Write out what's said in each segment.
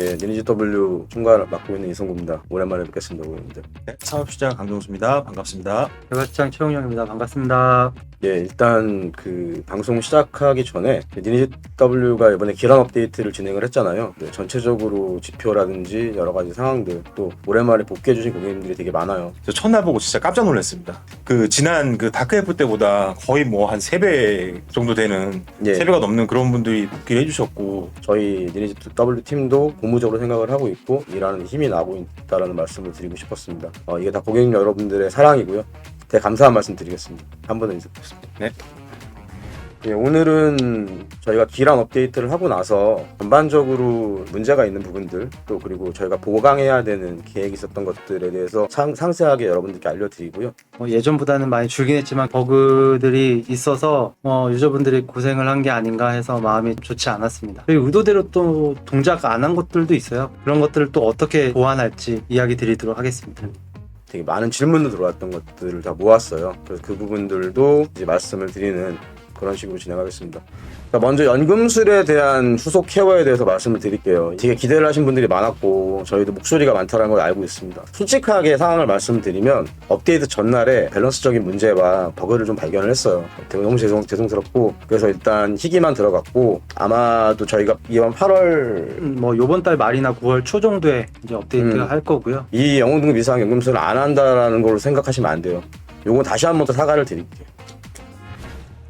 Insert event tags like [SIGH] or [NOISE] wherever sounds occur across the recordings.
예, 니니지 W 총괄 맡고 있는 이성구입니다. 오랜만에 뵙겠습니다, 고객님들. 네, 사업시장 강동수입니다. 반갑습니다. 개발장 최홍영입니다. 반갑습니다. 예, 일단 그 방송 시작하기 전에 니니지 W가 이번에 기란 업데이트를 진행을 했잖아요. 네, 전체적으로 지표라든지 여러 가지 상황들 또 오랜만에 복귀해 주신 고객님들이 되게 많아요. 저 첫날 보고 진짜 깜짝 놀랐습니다. 그 지난 그 다크F 때보다 거의 뭐 한 3배 정도 되는 예, 3배가 넘는 그런 분들이 복귀를 해주셨고 저희 니니지 W 팀도 고무적으로 생각을 하고 있고 일하는 힘이 나고 있다라는 말씀을 드리고 싶었습니다. 어, 이게 다 고객님 여러분들의 사랑이고요. 되게 감사한 말씀 드리겠습니다. 한 번 더 인사 드리겠습니다. 네. 예, 오늘은 저희가 기란 업데이트를 하고 나서 전반적으로 문제가 있는 부분들 또 그리고 저희가 보강해야 되는 계획이 있었던 것들에 대해서 상, 상세하게 여러분들께 알려드리고요. 어, 예전보다는 많이 줄긴 했지만 버그들이 있어서 어, 유저분들이 고생을 한 게 아닌가 해서 마음이 좋지 않았습니다. 그리고 의도대로 또 동작 안 한 것들도 있어요. 그런 것들을 또 어떻게 보완할지 이야기 드리도록 하겠습니다. 되게 많은 질문도 들어왔던 것들을 다 모았어요. 그래서 그 부분들도 이제 말씀을 드리는 그런 식으로 진행하겠습니다. 자, 먼저 연금술에 대한 후속 케어에 대해서 말씀을 드릴게요. 되게 기대를 하신 분들이 많았고 저희도 목소리가 많다는 걸 알고 있습니다. 솔직하게 상황을 말씀드리면 업데이트 전날에 밸런스적인 문제와 버그를 좀 발견을 했어요. 너무 죄송, 죄송스럽고 그래서 일단 희기만 들어갔고 아마도 저희가 이번 8월 음, 뭐 요번 달 말이나 9월 초 정도에 이제 업데이트 음. 할 거고요. 이 영웅등급 이상 연금술을 안 한다라는 걸로 생각하시면 안 돼요. 요건 다시 한 번 더 사과를 드릴게요.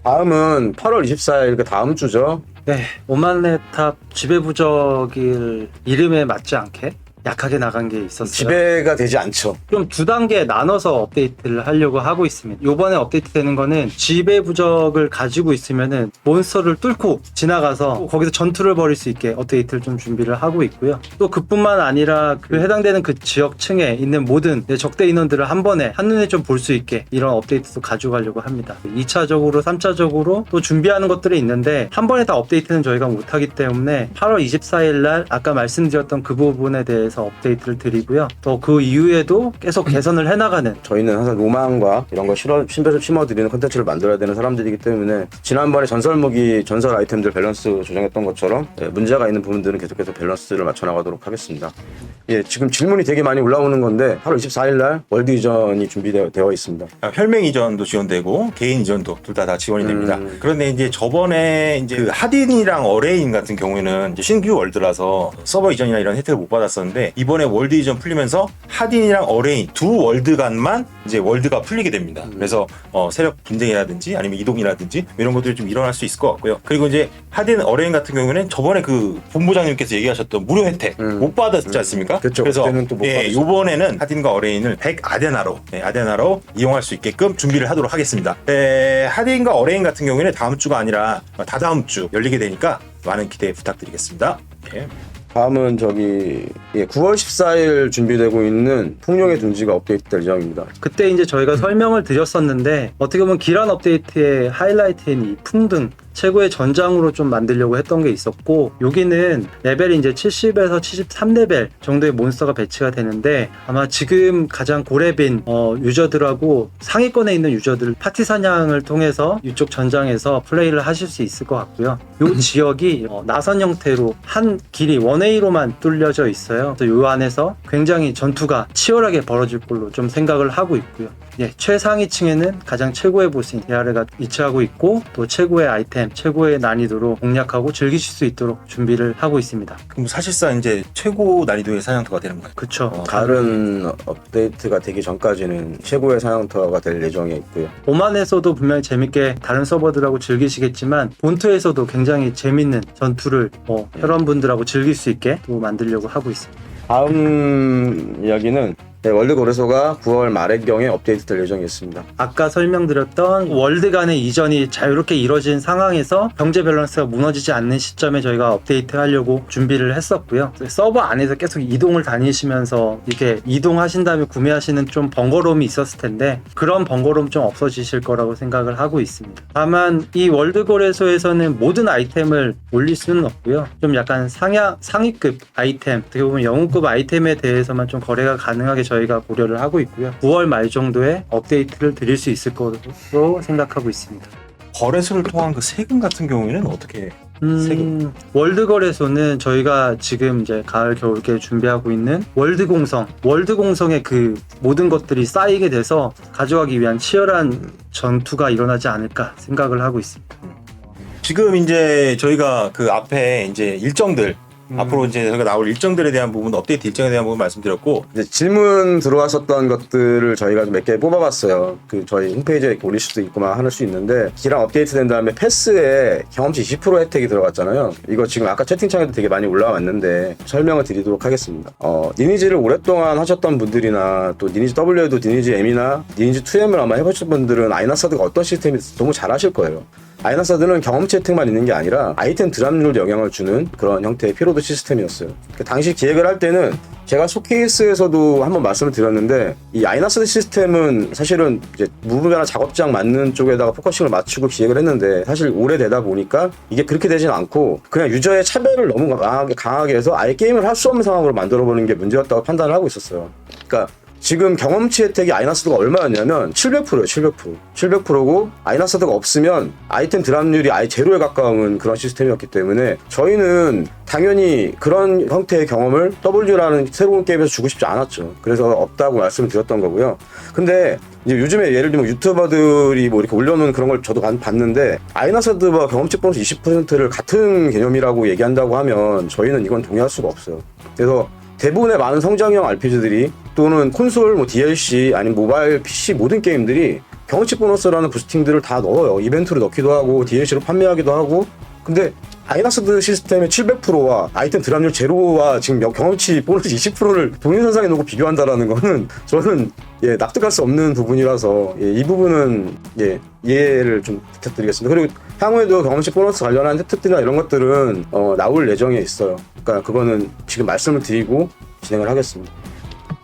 다음은 8월 24일 그 다음 주죠. 네, 오만레탑 지배부적일 이름에 맞지 않게 약하게 나간 게 있었어요. 지배가 되지 않죠. 좀 두 단계 나눠서 업데이트를 하려고 하고 있습니다. 요번에 업데이트 되는 거는 지배 부적을 가지고 있으면은 몬스터를 뚫고 지나가서 거기서 전투를 벌일 수 있게 업데이트를 좀 준비를 하고 있고요. 또 그뿐만 아니라 그 해당되는 그 지역층에 있는 모든 내 적대 인원들을 한 번에 한눈에 좀 볼 수 있게 이런 업데이트도 가져가려고 합니다. 2차적으로, 3차적으로 또 준비하는 것들이 있는데 한 번에 다 업데이트는 저희가 못하기 때문에 8월 24일 날 아까 말씀드렸던 그 부분에 대해서 업데이트를 드리고요. 또 그 이후에도 계속 개선을 해나가는 저희는 항상 로망과 이런 걸 실어, 심어, 심어드리는 컨텐츠를 만들어야 되는 사람들이기 때문에 지난번에 전설 무기, 전설 아이템들 밸런스 조정했던 것처럼 예, 문제가 있는 부분들은 계속해서 밸런스를 맞춰나가도록 하겠습니다. 예, 지금 질문이 되게 많이 올라오는 건데 8월 24일 날 월드 이전이 준비되어 되어 있습니다. 아, 혈맹 이전도 지원되고 개인 이전도 둘 다 다 지원이 됩니다. 음. 그런데 이제 저번에 이제 그 하딘이랑 어레인 같은 경우에는 이제 신규 월드라서 서버 이전이나 이런 혜택을 못 받았었는데 이번에 월드 이전 풀리면서 하딘이랑 어레인 두 월드 간만 이제 월드가 풀리게 됩니다. 음. 그래서 어, 세력 분쟁이라든지 아니면 이동이라든지 이런 것들이 좀 일어날 수 있을 것 같고요. 그리고 이제 하딘 어레인 같은 경우에는 저번에 그 본부장님께서 얘기하셨던 무료 혜택 음. 못 받았지 않습니까? 그쵸. 그래서 그때는 또못 예. 이번에는 하딘과 어레인을 100 아데나로 네, 아데나로 이용할 수 있게끔 준비를 하도록 하겠습니다. 에, 하딘과 어레인 같은 경우에는 다음 주가 아니라 다다음 주 열리게 되니까 많은 기대 부탁드리겠습니다. 예. 다음은 저기 예, 9월 14일 준비되고 있는 풍룡의 둥지가 업데이트될 예정입니다. 그때 이제 저희가 설명을 드렸었는데 어떻게 보면 기란 업데이트의 하이라이트인 이 풍등 최고의 전장으로 좀 만들려고 했던 게 있었고 여기는 레벨이 이제 70에서 73레벨 정도의 몬스터가 배치가 되는데 아마 지금 가장 고레빈 어, 유저들하고 상위권에 있는 유저들 파티 사냥을 통해서 이쪽 전장에서 플레이를 하실 수 있을 것 같고요. 이 [LAUGHS] 지역이 어, 나선 형태로 한 길이 원웨이로만 뚫려져 있어요. 그래서 이 안에서 굉장히 전투가 치열하게 벌어질 걸로 좀 생각을 하고 있고요. 예, 최상위층에는 가장 최고의 보스인 데아르가 위치하고 있고 또 최고의 아이템, 최고의 난이도로 공략하고 즐기실 수 있도록 준비를 하고 있습니다. 그럼 사실상 이제 최고 난이도의 사냥터가 되는 거예요. 그쵸. 어, 다른 업데이트가 되기 전까지는 최고의 사냥터가 될 예정에 있고요. 오만에서도 분명히 재밌게 다른 서버들하고 즐기시겠지만 본토에서도 굉장히 재밌는 전투를 뭐 혈원분들하고 즐길 수 있게 또 만들려고 하고 있습니다. 다음 이야기는 네, 월드 거래소가 9월 말에경에 업데이트될 예정이 있습니다. 아까 설명드렸던 월드 간의 이전이 자유롭게 이뤄진 상황에서 경제 밸런스가 무너지지 않는 시점에 저희가 업데이트 하려고 준비를 했었고요. 서버 안에서 계속 이동을 다니시면서 이렇게 이동하신 다음에 구매하시는 좀 번거로움이 있었을 텐데 그런 번거로움 좀 없어지실 거라고 생각을 하고 있습니다. 다만 이 월드 거래소에서는 모든 아이템을 올릴 수는 없고요. 좀 약간 상야 상위급 아이템, 어떻게 보면 영웅급 아이템에 대해서만 좀 거래가 가능하게 저희가 고려를 하고 있고요. 9월 말 정도에 업데이트를 드릴 수 있을 거로 생각하고 있습니다. 거래소를 통한 그 세금 같은 경우에는 어떻게 음, 월드 거래소는 저희가 지금 이제 가을 겨울께 준비하고 있는 월드 공성, 월드 공성의 그 모든 것들이 쌓이게 돼서 가져가기 위한 치열한 전투가 일어나지 않을까 생각을 하고 있습니다. 지금 이제 저희가 그 앞에 이제 일정들 앞으로 이제 저희가 나올 일정들에 대한 부분 업데이트 일정에 대한 부분 말씀드렸고 이제 질문 들어왔었던 것들을 저희가 몇 개 뽑아봤어요. 그 저희 홈페이지에 올릴 수도 있고만 할 수 있는데 기랑 업데이트 된 다음에 패스에 경험치 20% 혜택이 들어갔잖아요. 이거 지금 아까 채팅창에도 되게 많이 올라왔는데 설명을 드리도록 하겠습니다. 어, 니니지를 오랫동안 하셨던 분들이나 또 니니지 W에도 니니지 M이나 니니지 2M을 아마 해보신 분들은 아이나사드가 어떤 시스템인지 너무 잘 아실 거예요. 아이나사드는 경험치 혜택만 있는 게 아니라 아이템 드랍률 영향을 주는 그런 형태의 피로드 시스템이었어요. 그 당시 기획을 할 때는 제가 소케이스에서도 한번 말씀을 드렸는데 이 아이나사드 시스템은 사실은 이제 무분별한 작업장 맞는 쪽에다가 포커싱을 맞추고 기획을 했는데 사실 오래되다 보니까 이게 그렇게 되진 않고 그냥 유저의 차별을 너무 강하게 강하게 해서 아예 게임을 할 수 없는 상황으로 만들어보는 게 문제였다고 판단을 하고 있었어요. 그러니까 지금 경험치 혜택이 아이나스드가 얼마였냐면 700%예요, 700%. 700%고 아이나스드가 없으면 아이템 드랍률이 아예 제로에 가까운 그런 시스템이었기 때문에 저희는 당연히 그런 형태의 경험을 W라는 새로운 게임에서 주고 싶지 않았죠. 그래서 없다고 말씀을 드렸던 거고요. 근데 이제 요즘에 예를 들면 유튜버들이 뭐 이렇게 올려놓은 그런 걸 저도 봤- 봤는데 아이나사드와 경험치 보너스 20%를 같은 개념이라고 얘기한다고 하면 저희는 이건 동의할 수가 없어요. 그래서 대부분의 많은 성장형 RPG들이 또는 콘솔, 뭐 DLC, 아니면 모바일, PC 모든 게임들이 경험치 보너스라는 부스팅들을 다 넣어요. 이벤트로 넣기도 하고 DLC로 판매하기도 하고. 근데 아이나스드 시스템의 700%와 아이템 드랍률 제로와 지금 명- 경험치 보너스 20%를 동일선상에 놓고 비교한다라는 거는 [LAUGHS] 저는 예, 납득할 수 없는 부분이라서 예, 이 부분은 예, 이해를 좀 부탁드리겠습니다. 그리고 향후에도 경험치 보너스 관련한 혜택들이나 이런 것들은 어, 나올 예정에 있어요. 그러니까 그거는 지금 말씀을 드리고 진행을 하겠습니다.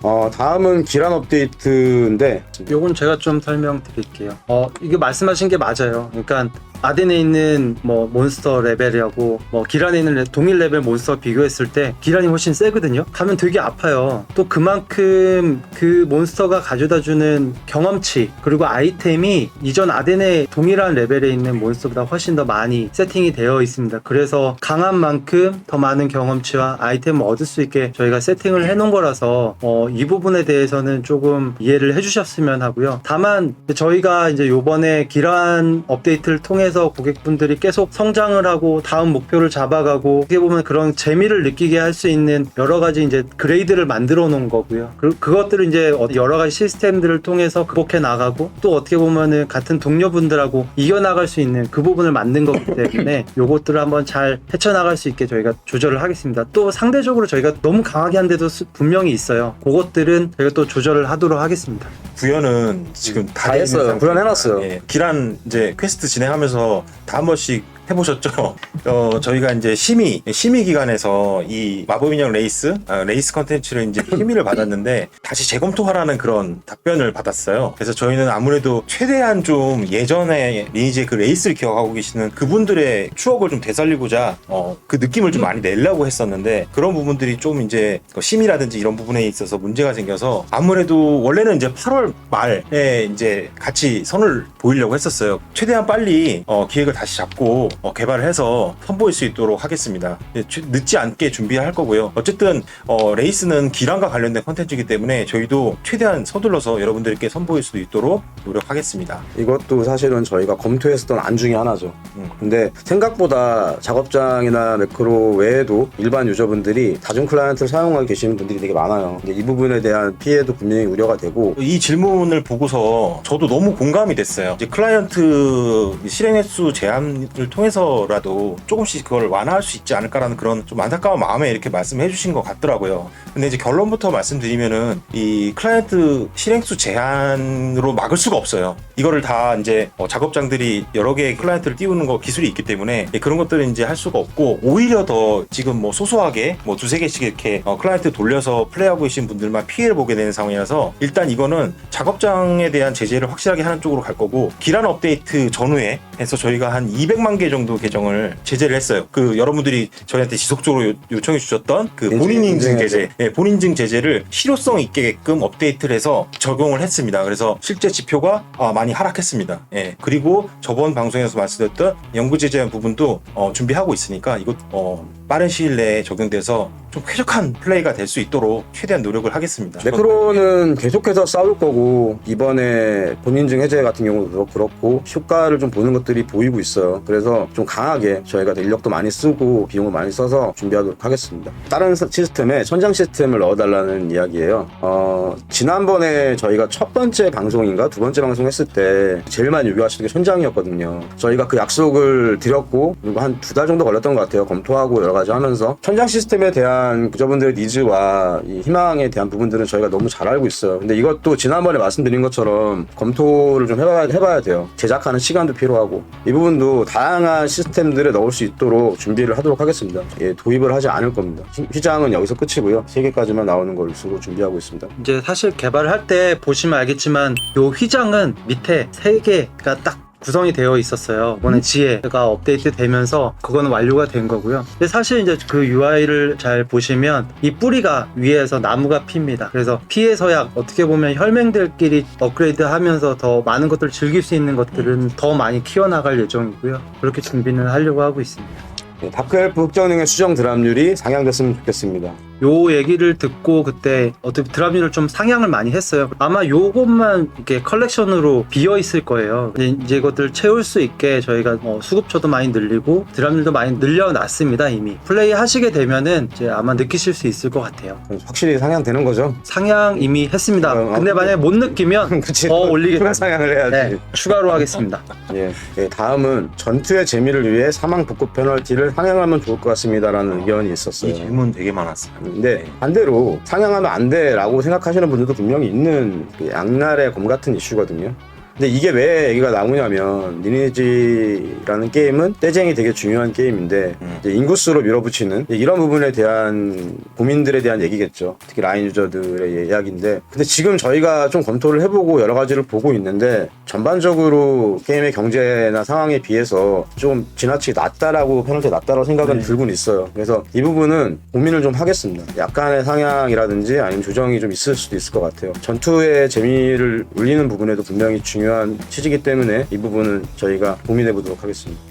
어, 다음은 기란 업데이트인데 요건 제가 좀 설명드릴게요. 어, 이게 말씀하신 게 맞아요. 그러니까 아덴에 있는 뭐 몬스터 레벨이라고 뭐 기란에 있는 레- 동일 레벨 몬스터 비교했을 때 기란이 훨씬 세거든요. 가면 되게 아파요. 또 그만큼 그 몬스터가 가져다주는 경험치 그리고 아이템이 이전 아덴의 동일한 레벨에 있는 몬스터보다 훨씬 더 많이 세팅이 되어 있습니다. 그래서 강한 만큼 더 많은 경험치와 아이템을 얻을 수 있게 저희가 세팅을 해놓은 거라서 어, 이 부분에 대해서는 조금 이해를 해주셨으면 하고요. 다만 저희가 이제 요번에 기란 업데이트를 통해 서 고객분들이 계속 성장을 하고 다음 목표를 잡아가고 어떻게 보면 그런 재미를 느끼게 할 수 있는 여러 가지 이제 그레이드를 만들어 놓은 거고요. 그, 그것들을 이제 어- 여러 가지 시스템들을 통해서 극복해 나가고 또 어떻게 보면은 같은 동료분들하고 이겨나갈 수 있는 그 부분을 만든 거기 때문에 [LAUGHS] 요것들을 한번 잘 헤쳐나갈 수 있게 저희가 조절을 하겠습니다. 또 상대적으로 저희가 너무 강하게 한 데도 수- 분명히 있어요. 그것들은 저희가 또 조절을 하도록 하겠습니다. 구현은 지금 다, 했어요. 있는 구현 상태입니다. 해놨어요. 예, 기란 이제 퀘스트 진행하면서 다 한 번씩 해보셨죠? [LAUGHS] 어, 저희가 이제 심의, 심의 기간에서 이 마법 인형 레이스, 아, 레이스 컨텐츠를 이제 [LAUGHS] 심의를 받았는데 다시 재검토하라는 그런 답변을 받았어요. 그래서 저희는 아무래도 최대한 좀 예전에 리니지의 그 레이스를 기억하고 계시는 그분들의 추억을 좀 되살리고자 어, 그 느낌을 좀 많이 내려고 했었는데 그런 부분들이 좀 이제 그 심의라든지 이런 부분에 있어서 문제가 생겨서 아무래도 원래는 이제 8월 말에 이제 같이 선을 보이려고 했었어요. 최대한 빨리 어, 기획을 다시 잡고 어, 개발을 해서 선보일 수 있도록 하겠습니다. 예, 최- 늦지 않게 준비할 거고요. 어쨌든 어, 레이스는 기란과 관련된 컨텐츠이기 때문에 저희도 최대한 서둘러서 여러분들께 선보일 수 있도록 노력하겠습니다. 이것도 사실은 저희가 검토했었던 안 중에 하나죠. 음. 근데 생각보다 작업장이나 매크로 외에도 일반 유저분들이 다중 클라이언트를 사용하고 계시는 분들이 되게 많아요. 근데 이 부분에 대한 피해도 분명히 우려가 되고 이 질문을 보고서 저도 너무 공감이 됐어요. 이제 클라이언트 실행 횟수 제한을 통해서 라도 조금씩 그걸 완화할 수 있지 않을까라는 그런 좀 안타까운 마음에 이렇게 말씀해 주신 것 같더라고요. 근데 이제 결론부터 말씀드리면은 이 클라이언트 실행수 제한으로 막을 수가 없어요. 이거를 다 이제 어, 작업장들이 여러 개의 클라이언트를 띄우는 거 기술이 있기 때문에 예, 그런 것들은 이제 할 수가 없고 오히려 더 지금 뭐 소소하게 뭐 두세 개씩 이렇게 어, 클라이언트 돌려서 플레이하고 계신 분들만 피해를 보게 되는 상황이라서 일단 이거는 작업장에 대한 제재를 확실하게 하는 쪽으로 갈 거고 기란 업데이트 전후에 해서 저희가 한 200만 개 정도 계정을 제재를 했어요. 그 여러분들이 저희한테 지속적으로 요- 요청해 주셨던 그 본인 인증. 제재, 예, 본인 인증 제재를 실효성 있게끔 업데이트를 해서 적용을 했습니다. 그래서 실제 지표가 아, 많이 많이 하락했습니다. 예. 그리고 저번 방송에서 말씀드렸던 연구 제재한 부분도 어, 준비하고 있으니까 이거 어, 빠른 시일 내에 적용돼서 좀 쾌적한 플레이가 될 수 있도록 최대한 노력을 하겠습니다. 매크로는 계속해서 싸울 거고 이번에 본인증 해제 같은 경우도 그렇고 효과를 좀 보는 것들이 보이고 있어요. 그래서 좀 강하게 저희가 인력도 많이 쓰고 비용을 많이 써서 준비하도록 하겠습니다. 다른 서- 시스템에 천장 시스템을 넣어달라는 이야기예요. 어, 지난번에 저희가 첫 번째 방송인가 두 번째 방송 했을 때 제일 많이 요구하시는 게 천장이었거든요. 저희가 그 약속을 드렸고 한 두 달 정도 걸렸던 것 같아요. 검토하고 여러 가지 하면서 천장 시스템에 대한 구조분들의 니즈와 이 희망에 대한 부분들은 저희가 너무 잘 알고 있어요. 근데 이것도 지난번에 말씀드린 것처럼 검토를 좀 해봐야, 해봐야 돼요. 제작하는 시간도 필요하고 이 부분도 다양한 시스템들에 넣을 수 있도록 준비를 하도록 하겠습니다. 예, 도입을 하지 않을 겁니다. 휘- 휘장은 여기서 끝이고요. 세 개까지만 나오는 걸로 쓰고 준비하고 있습니다. 이제 사실 개발을 할때 보시면 알겠지만 요 휘장은 밑에 세 개가 딱 구성이 되어 있었어요. 이번에 지혜가 업데이트 되면서 그거는 완료가 된 거고요. 근데 사실 이제 그 UI를 잘 보시면 이 뿌리가 위에서 나무가 핍니다. 그래서 피해 서약 어떻게 보면 혈맹들끼리 업그레이드 하면서 더 많은 것들을 즐길 수 있는 것들은 더 많이 키워나갈 예정이고요. 그렇게 준비는 하려고 하고 있습니다. 예, 다크엘프 흑정능의 수정 드랍률이 상향됐으면 좋겠습니다. 요 얘기를 듣고 그때 어떻게 드랍률을 좀 상향을 많이 했어요. 아마 요것만 이렇게 컬렉션으로 비어 있을 거예요. 이제 이제 이것들 채울 수 있게 저희가 뭐 수급처도 많이 늘리고 드랍률도 많이 늘려놨습니다 이미. 플레이 하시게 되면은 이제 아마 느끼실 수 있을 것 같아요. 확실히 상향되는 거죠. 상향 이미 했습니다. 어, 근데 어. 만약에 못 느끼면 [LAUGHS] 그치. 더 올리겠습니다. 추가 상향을 해야지. 네, 추가로 하겠습니다. [LAUGHS] 예. 예, 다음은 전투의 재미를 위해 사망 복구 페널티를 상향하면 좋을 것 같습니다라는 의견이 이 있었어요. 질문 되게 많았어요. 근데 반대로 상향하면 안 돼라고 생각하시는 분들도 분명히 있는 그 양날의 검 같은 이슈거든요. 근데 이게 왜 얘기가 나오냐면 리니지라는 게임은 떼쟁이 되게 중요한 게임인데 음. 인구수로 밀어붙이는 이런 부분에 대한 고민들에 대한 얘기겠죠. 특히 라인 유저들의 이야기인데 근데 지금 저희가 좀 검토를 해보고 여러 가지를 보고 있는데 전반적으로 게임의 경제나 상황에 비해서 좀 지나치게 낮다라고 페널티 낮다라고 생각은 네. 들고는 있어요. 그래서 이 부분은 고민을 좀 하겠습니다. 약간의 상향이라든지 아니면 조정이 좀 있을 수도 있을 것 같아요. 전투의 재미를 울리는 부분에도 분명히 중요 한 취지이기 때문에 이 부분은 저희가 고민해 보도록 하겠습니다.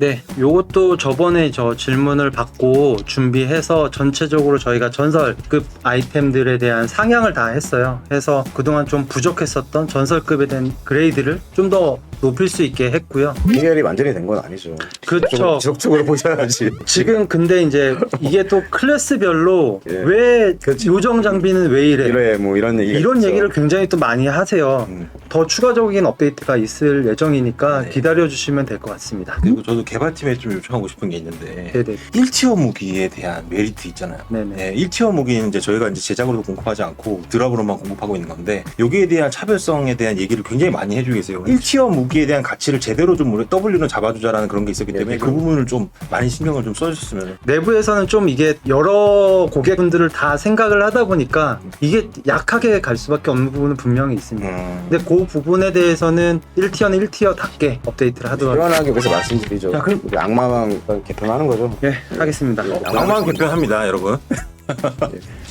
네, 요것도 저번에 저 질문을 받고 준비해서 전체적으로 저희가 전설급 아이템들에 대한 상향을 다 했어요. 해서 그동안 좀 부족했었던 전설급에 대한 그레이드를 좀 더 높일 수 있게 했고요. 해결이 완전히 된 건 아니죠. 그렇죠. 좀 지속적으로 보셔야지. 지금 근데 이제 이게 또 클래스별로 예. 왜 그렇지. 요정 장비는 왜 이래? 이래 뭐 이런 얘기. 이런 얘기를 굉장히 또 많이 하세요. 음. 더 추가적인 업데이트가 있을 예정이니까 네. 기다려 주시면 될 것 같습니다. 그리고 저도 개발팀에 좀 요청하고 싶은 게 있는데 네네. 1티어 무기에 대한 메리트 있잖아요. 네네. 네, 1티어 무기는 이제 저희가 이제 제작으로도 공급하지 않고 드랍으로만 공급하고 있는 건데 여기에 대한 차별성에 대한 얘기를 굉장히 많이 해주고 계세요. 1티어 무기 에 대한 가치를 제대로 좀 우리 W는 잡아주자라는 그런 게 있었기 때문에 네, 그 부분을 좀 많이 신경을 좀 써주셨으면 내부에서는 좀 이게 여러 고객분들을 다 생각을 하다 보니까 이게 약하게 갈 수밖에 없는 부분은 분명히 있습니다. 음, 근데 그 부분에 대해서는 1티어는 1티어답게 업데이트를 하도록 시원하게 그래서 말씀드리죠. 자, 그럼- 우리 악마왕 개편하는 거죠. 예, 하겠습니다. 낭만 개편합니다, 여러분. [LAUGHS]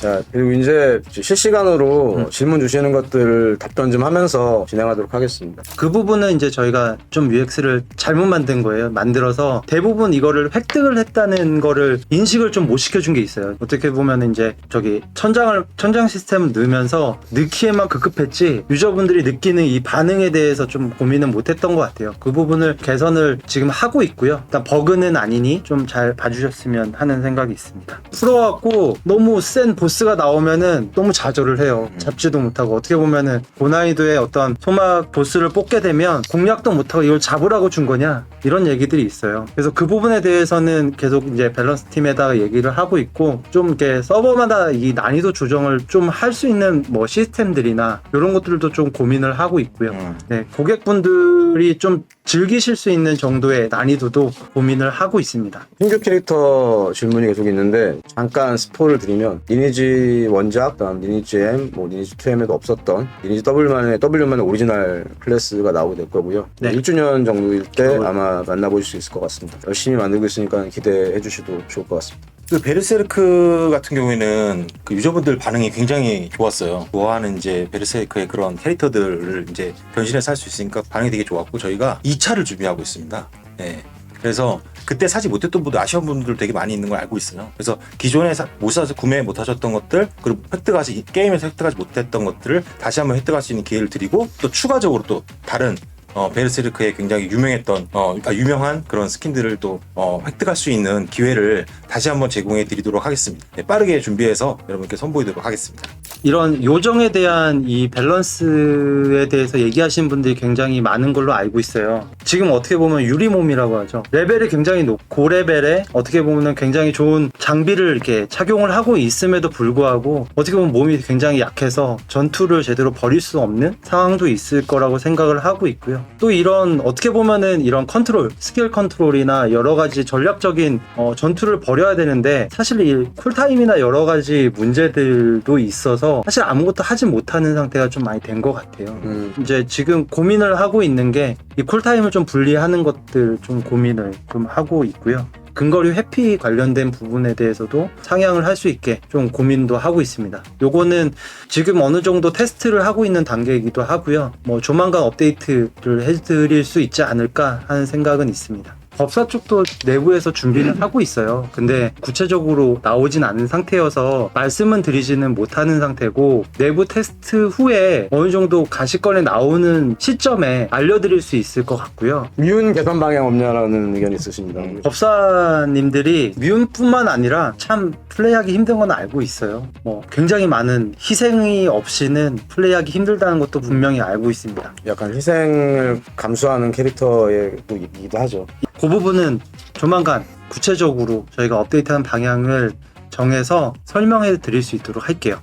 자 그리고 이제 실시간으로 음. 질문 주시는 것들 답변 좀 하면서 진행하도록 하겠습니다. 그 부분은 이제 저희가 좀 UX를 잘못 만든 거예요. 만들어서 대부분 이거를 획득을 했다는 거를 인식을 좀 못 시켜준 게 있어요. 어떻게 보면 이제 저기 천장을 천장 시스템을 넣으면서 넣기에만 급급했지 유저분들이 느끼는 이 반응에 대해서 좀 고민은 못했던 것 같아요. 그 부분을 개선을 지금 하고 있고요. 일단 버그는 아니니 좀 잘 봐주셨으면 하는 생각이 있습니다. 풀어갖고 너무 센 보스가 나오면은 너무 좌절을 해요. 음. 잡지도 못하고 어떻게 보면은 고난이도의 어떤 소막 보스를 뽑게 되면 공략도 못하고 이걸 잡으라고 준 거냐 이런 얘기들이 있어요. 그래서 그 부분에 대해서는 계속 이제 밸런스 팀에다가 얘기를 하고 있고 좀 이렇게 서버마다 이 난이도 조정을 좀 할 수 있는 뭐 시스템들이나 이런 것들도 좀 고민을 하고 있고요. 음. 네, 고객분들이 좀 즐기실 수 있는 정도의 난이도도 고민을 하고 있습니다. 신규 캐릭터 질문이 계속 있는데 잠깐 스포를 드리면 리니지 원작, 그다음 리니지 M, 뭐 리니지 2M에도 없었던 리니지 W만의 W만의 오리지널 클래스가 나오게 될 거고요. 네. 1주년 정도일 때 어. 아마 만나보실 수 있을 것 같습니다. 열심히 만들고 있으니까 기대해 주셔도 좋을 것 같습니다. 그 베르세르크 같은 경우에는 그 유저분들 반응이 굉장히 좋았어요. 좋아하는 이제 베르세르크의 그런 캐릭터들을 이제 변신해서 할 수 있으니까 반응이 되게 좋았고 저희가 2차를 준비하고 있습니다. 네. 그래서 그때 사지 못했던 분들 아쉬운 분들 되게 많이 있는 걸 알고 있어요. 그래서 기존에 사, 못 사서 구매 못 하셨던 것들 그리고 획득하지 게임에서 획득하지 못했던 것들을 다시 한번 획득할 수 있는 기회를 드리고 또 추가적으로 또 다른 어, 베르세르크의 굉장히 유명했던 어, 그러니까 유명한 그런 스킨들을 또 어, 획득할 수 있는 기회를 다시 한번 제공해 드리도록 하겠습니다. 네, 빠르게 준비해서 여러분께 선보이도록 하겠습니다. 이런 요정에 대한 이 밸런스에 대해서 얘기하시는 분들이 굉장히 많은 걸로 알고 있어요. 지금 어떻게 보면 유리몸이라고 하죠. 레벨이 굉장히 높 고 레벨에 어떻게 보면 굉장히 좋은 장비를 이렇게 착용을 하고 있음에도 불구하고 어떻게 보면 몸이 굉장히 약해서 전투를 제대로 벌일 수 없는 상황도 있을 거라고 생각을 하고 있고요. 또 이런 어떻게 보면은 이런 컨트롤, 스킬 컨트롤이나 여러 가지 전략적인 어, 전투를 벌여야 되는데 사실 이 쿨타임이나 여러 가지 문제들도 있어서 사실 아무것도 하지 못하는 상태가 좀 많이 된 것 같아요. 음, 이제 지금 고민을 하고 있는 게 이 쿨타임을 좀 분리하는 것들 좀 고민을 좀 하고 있고요. 근거리 회피 관련된 부분에 대해서도 상향을 할 수 있게 좀 고민도 하고 있습니다. 요거는 지금 어느 정도 테스트를 하고 있는 단계이기도 하고요. 뭐 조만간 업데이트를 해드릴 수 있지 않을까 하는 생각은 있습니다. 법사 쪽도 내부에서 준비는 하고 있어요. 근데 구체적으로 나오진 않은 상태여서 말씀은 드리지는 못하는 상태고 내부 테스트 후에 어느 정도 가시권에 나오는 시점에 알려드릴 수 있을 것 같고요. 미운 개선 방향 없냐라는 의견이 있으십니다. 음. 법사님들이 미움뿐만 아니라 참 플레이하기 힘든 건 알고 있어요. 뭐 굉장히 많은 희생이 없이는 플레이하기 힘들다는 것도 분명히 알고 있습니다. 약간 희생을 감수하는 캐릭터이기도 하죠. 그 부분은 조만간 구체적으로 저희가 업데이트한 방향을 정해서 설명해 드릴 수 있도록 할게요.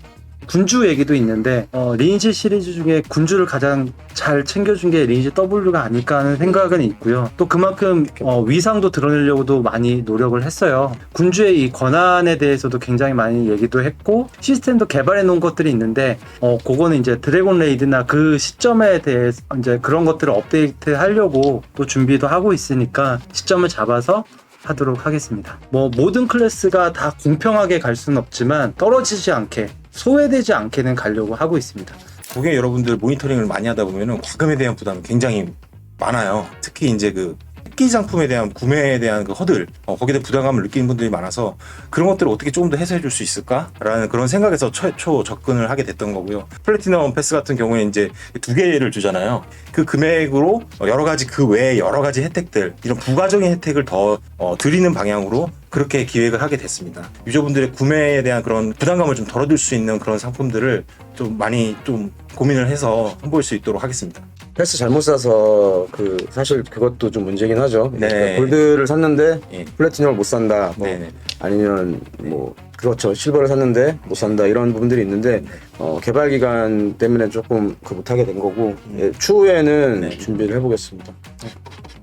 군주 얘기도 있는데 어, 리니지 시리즈 중에 군주를 가장 잘 챙겨준 게 리니지 W가 아닐까 하는 생각은 있고요. 또 그만큼 어, 위상도 드러내려고도 많이 노력을 했어요. 군주의 이 권한에 대해서도 굉장히 많이 얘기도 했고 시스템도 개발해 놓은 것들이 있는데 어, 그거는 이제 드래곤 레이드나 그 시점에 대해서 이제 그런 것들을 업데이트 하려고 또 준비도 하고 있으니까 시점을 잡아서 하도록 하겠습니다. 뭐 모든 클래스가 다 공평하게 갈 수는 없지만 떨어지지 않게 소외되지 않게는 가려고 하고 있습니다. 고객 여러분들 모니터링을 많이 하다 보면은 과금에 대한 부담이 굉장히 많아요. 특히 이제 그 특기 상품에 대한 구매에 대한 그 허들 어, 거기에 대한 부담감을 느끼는 분들이 많아서 그런 것들을 어떻게 조금 더 해소해 줄 수 있을까라는 그런 생각에서 최초 접근을 하게 됐던 거고요. 플래티넘 패스 같은 경우에 이제 두 개를 주잖아요. 그 금액으로 여러 가지 그 외에 여러 가지 혜택들 이런 부가적인 혜택을 더 어, 드리는 방향으로 그렇게 기획을 하게 됐습니다. 유저분들의 구매에 대한 그런 부담감을 좀 덜어줄 수 있는 그런 상품들을 좀 많이 좀 고민을 해서 선보일 수 있도록 하겠습니다. 패스 잘못 사서 그 사실 그것도 좀 문제긴 하죠. 네. 그러니까 골드를 샀는데 예. 플래티넘을 못 산다. 뭐 네네. 아니면 뭐 그렇죠 실버를 샀는데 못 산다 이런 부분들이 있는데 어, 개발 기간 때문에 조금 그 못하게 된 거고 예, 추후에는 네. 준비를 해보겠습니다.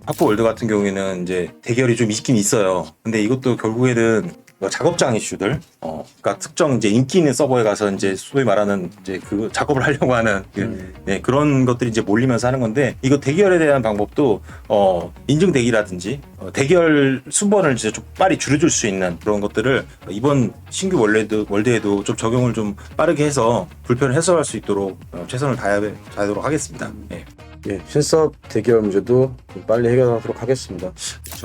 하프 월드 같은 경우에는 이제 대결이 좀 있긴 있어요. 근데 이것도 결국에는 뭐 작업장 이슈들, 어, 그러니까 특정 이제 인기 있는 서버에 가서 이제 소위 말하는 이제 그 작업을 하려고 하는 그, 음. 네, 그런 것들이 이제 몰리면서 하는 건데 이거 대결에 대한 방법도 어, 인증 대기라든지 어, 대결 순번을 이제 좀 빨리 줄여줄 수 있는 그런 것들을 이번 신규 월드 월드에도 좀 적용을 좀 빠르게 해서 불편을 해소할 수 있도록 어, 최선을 다해, 다하도록 하겠습니다. 예. 예, 신섭 대기업 문제도 좀 빨리 해결하도록 하겠습니다.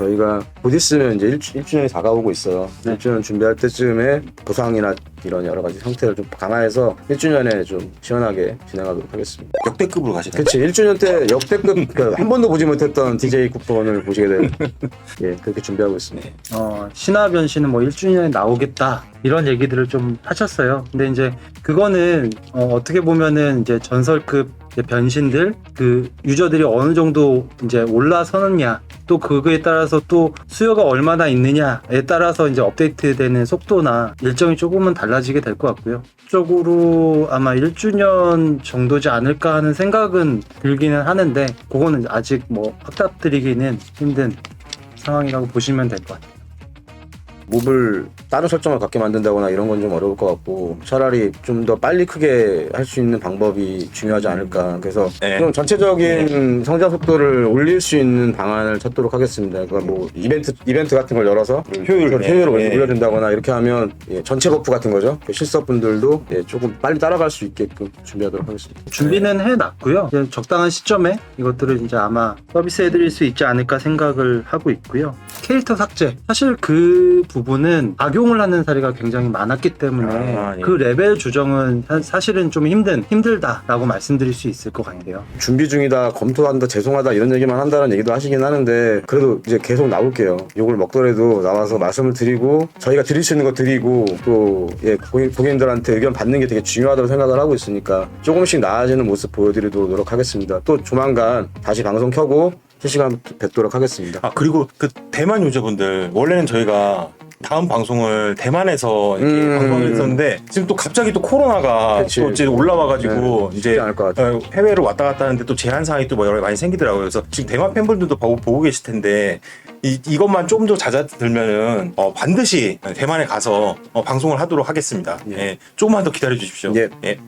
저희가 곧 있으면 이제 1주, 1주 년이 다가오고 있어요. 네. 1주년 준비할 때쯤에 보상이나 이런 여러 가지 형태를 좀 감안해서 1주년에 좀 시원하게 진행하도록 하겠습니다. 역대급으로 가시다. 그치 1주년 때 역대급 [LAUGHS] 그 한 번도 보지 못했던 DJ 쿠폰을 보시게 될 예, 그렇게 준비하고 있습니다. 어, 신화 변신은 뭐 1주년에 나오겠다 이런 얘기들을 좀 하셨어요. 근데 이제 그거는 어, 떻게 보면은 이제 전설급 이제 변신들 그 유저들이 어느 정도 이제 올라서느냐 또 그거에 따라서 또 수요가 얼마나 있느냐에 따라서 이제 업데이트되는 속도나 일정이 조금은 달라 지게 될 것 같고요. 쪽으로 아마 1주년 정도지 않을까 하는 생각은 들기는 하는데 그거는 아직 뭐 확답드리기는 힘든 상황이라고 보시면 될 것 같아요. 몹을 다른 설정을 갖게 만든다거나 이런 건 좀 어려울 것 같고 차라리 좀 더 빨리 크게 할 수 있는 방법이 중요하지 않을까. 그래서 네. 좀 전체적인 성장 속도를 올릴 수 있는 방안을 찾도록 하겠습니다. 그러니까 뭐 이벤트 이벤트 같은 걸 열어서 효율, 효율을 효율을 네. 올려준다거나 이렇게 하면 예, 전체 버프 같은 거죠. 그 실습분들도 예, 조금 빨리 따라갈 수 있게끔 준비하도록 하겠습니다. 준비는 해놨고요. 이제 적당한 시점에 이것들을 이제 아마 서비스해드릴 수 있지 않을까 생각을 하고 있고요. 캐릭터 삭제. 사실 그 부분은 악용 을 하는 사례가 굉장히 많았기 때문에 아, 예. 그 레벨 조정은 사- 사실은 좀 힘든, 힘들다라고 말씀드릴 수 있을 것 같아요. 준비 중이다, 검토한다, 죄송하다 이런 얘기만 한다는 얘기도 하시긴 하는데 그래도 이제 계속 나올게요. 욕을 먹더라도 나와서 말씀을 드리고 저희가 드릴 수 있는 거 드리고 또 예, 고객, 고객님들한테 의견 받는 게 되게 중요하다고 생각을 하고 있으니까 조금씩 나아지는 모습 보여드리도록 노력하겠습니다. 또 조만간 다시 방송 켜고 실시간 뵙도록 하겠습니다. 아 그리고 그 대만 유저분들 원래는 저희가 다음 방송을 대만에서 이렇게 음. 방송을 했었는데 지금 또 갑자기 또 코로나가 그치. 또 이제 올라와가지고 네, 이제 쉽지 않을 것 같아요. 어, 해외로 왔다 갔다 하는데 또 제한 사항이 또 여러 많이 생기더라고요. 그래서 지금 대만 팬분들도 보고, 보고 계실 텐데 이, 이것만 좀 더 잦아들면은 어, 반드시 대만에 가서 어, 방송을 하도록 하겠습니다. 예. 예. 조금만 더 기다려 주십시오. 예. 예.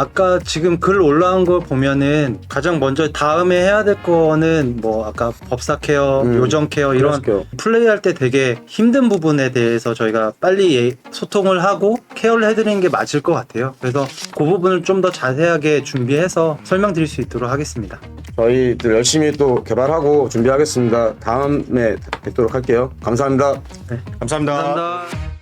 아까 지금 글 올라온 거 보면은 가장 먼저 다음에 해야 될 거는 뭐 아까 법사 케어, 음, 요정 케어 이런 그럴게요. 플레이할 때 되게 힘든 부분에 대해서 저희가 빨리 예- 소통을 하고 케어를 해드리는 게 맞을 것 같아요. 그래서 그 부분을 좀 더 자세하게 준비해서 설명드릴 수 있도록 하겠습니다. 저희들 열심히 또 개발하고 준비하겠습니다. 다음에 뵙도록 할게요. 감사합니다. 감사합니다. 감사합니다.